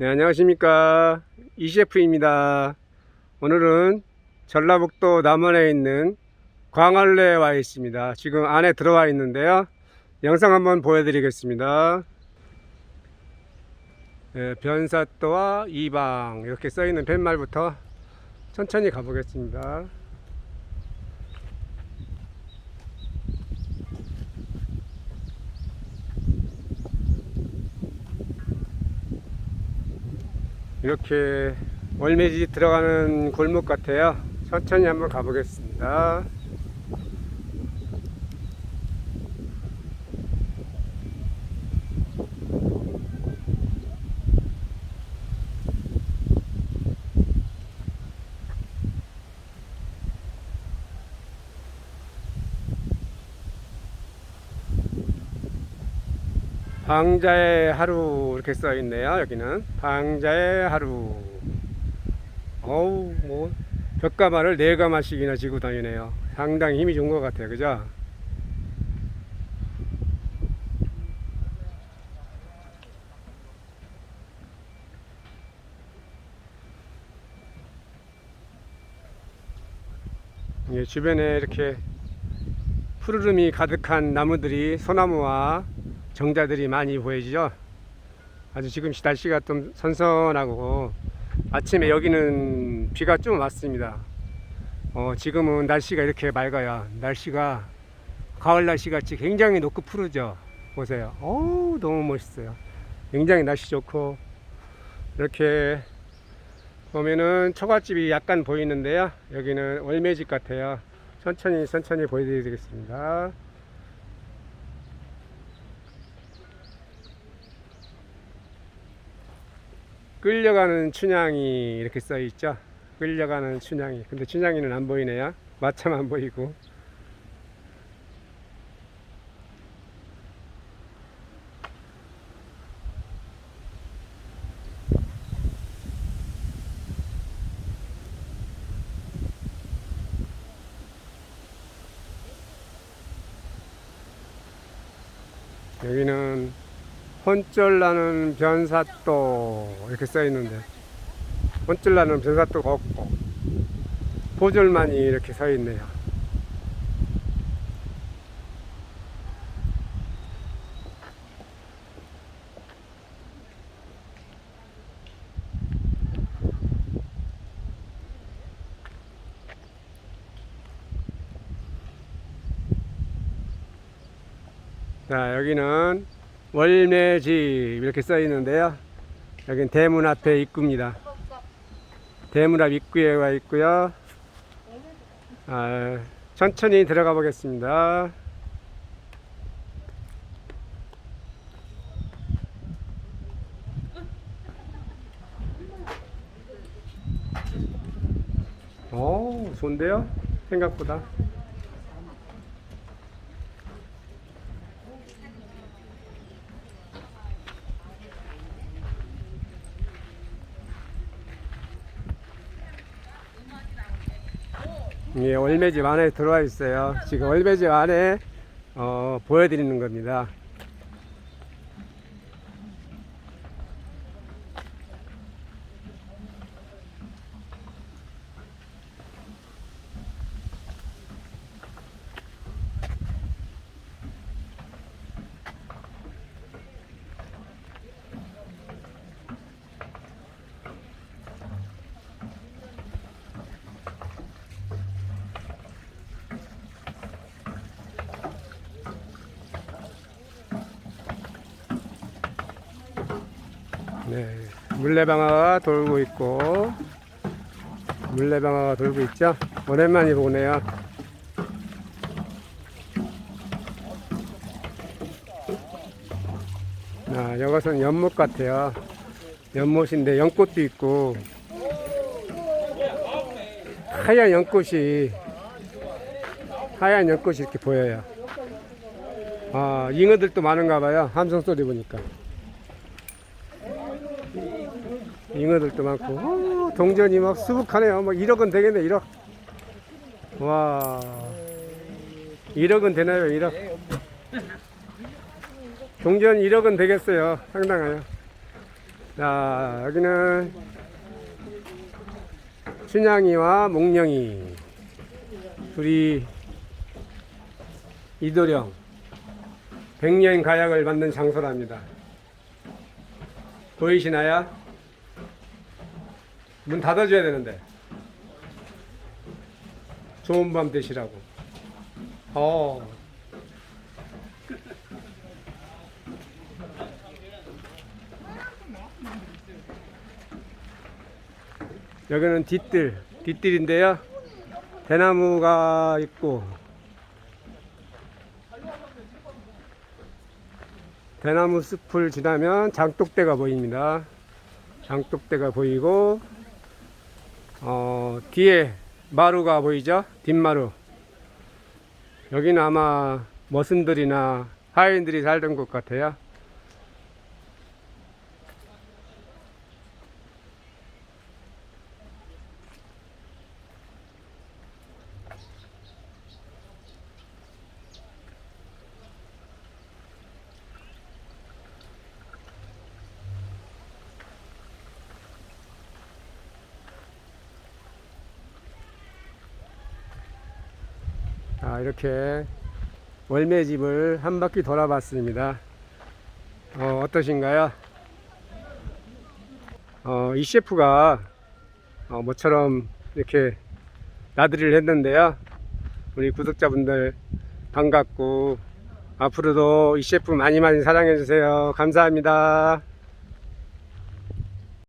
네, 안녕하십니까. 이셰프입니다. 오늘은 전라북도 남원에 있는 광안리에 와 있습니다. 지금 안에 들어와 있는데요. 영상 한번 보여드리겠습니다. 네, 변사또와 이방 이렇게 써있는 팻말부터 천천히 가보겠습니다. 이렇게 월매지 들어가는 골목 같아요. 천천히 한번 가보겠습니다. 방자의 하루 이렇게 써 있네요. 여기는 방자의 하루. 어우 뭐 벽가마를 네 가마씩이나 지고 다니네요. 상당히 힘이 좋은 것 같아요. 그죠? 예, 주변에 이렇게 푸르름이 가득한 나무들이 소나무와 정자들이 많이 보이죠. 아주 지금 날씨가 좀 선선하고 아침에 여기는 비가 좀 왔습니다. 어, 지금은 날씨가 이렇게 맑아요. 날씨가 가을 날씨 같이 굉장히 높고 푸르죠. 보세요. 어우, 너무 멋있어요. 굉장히 날씨 좋고 이렇게 보면은 처갓집이 약간 보이는데요. 여기는 월매집 같아요. 천천히 천천히 보여드리겠습니다. 끌려가는 춘향이 이렇게 써 있죠. 끌려가는 춘향이. 근데 춘향이는 안 보이네요. 마차만 보이고. 여기는 혼쭐나는 변사또 이렇게 써 있는데 혼쭐나는 변사또가 없고 보절만이 이렇게 서 있네요. 자 여기는 월매집 이렇게 써 있는데요. 여긴 대문 앞에 입구입니다. 대문 앞 입구에 와 있고요. 아, 천천히 들어가 보겠습니다. 오, 좋은데요? 생각보다. 예, 월매집 안에 들어와 있어요. 지금 월매집 안에 어, 보여드리는 겁니다. 네, 물레방아가 돌고 있고 물레방아가 돌고 있죠. 오랜만에 보네요. 아, 이것은 연못 같아요. 연못인데 연꽃도 있고 하얀 연꽃이 하얀 연꽃이 이렇게 보여요. 아, 잉어들도 많은가 봐요. 함성 소리 보니까. 잉어들도 많고. 어, 동전이 막 수북하네요. 뭐 1억은 되겠네 1억. 와. 1억은 되나요 1억? 동전 1억은 되겠어요. 상당해요. 자, 여기는 춘향이와 몽령이. 둘이 이도령. 백년 가약을 받는 장소랍니다. 보이시나요? 문 닫아줘야 되는데. 좋은 밤 되시라고. 어. 여기는 뒷뜰, 뒷뜰인데요. 대나무가 있고, 대나무 숲을 지나면 장독대가 보입니다. 장독대가 보이고, 어, 뒤에 마루가 보이죠? 뒷마루. 여기는 아마 머슴들이나 하인들이 살던 곳 같아요. 자, 이렇게 월매집을 한 바퀴 돌아봤습니다. 어, 어떠신가요? 어, 이 셰프가 어, 모처럼 이렇게 나들이를 했는데요. 우리 구독자분들 반갑고 앞으로도 이 셰프 많이 많이 사랑해 주세요. 감사합니다.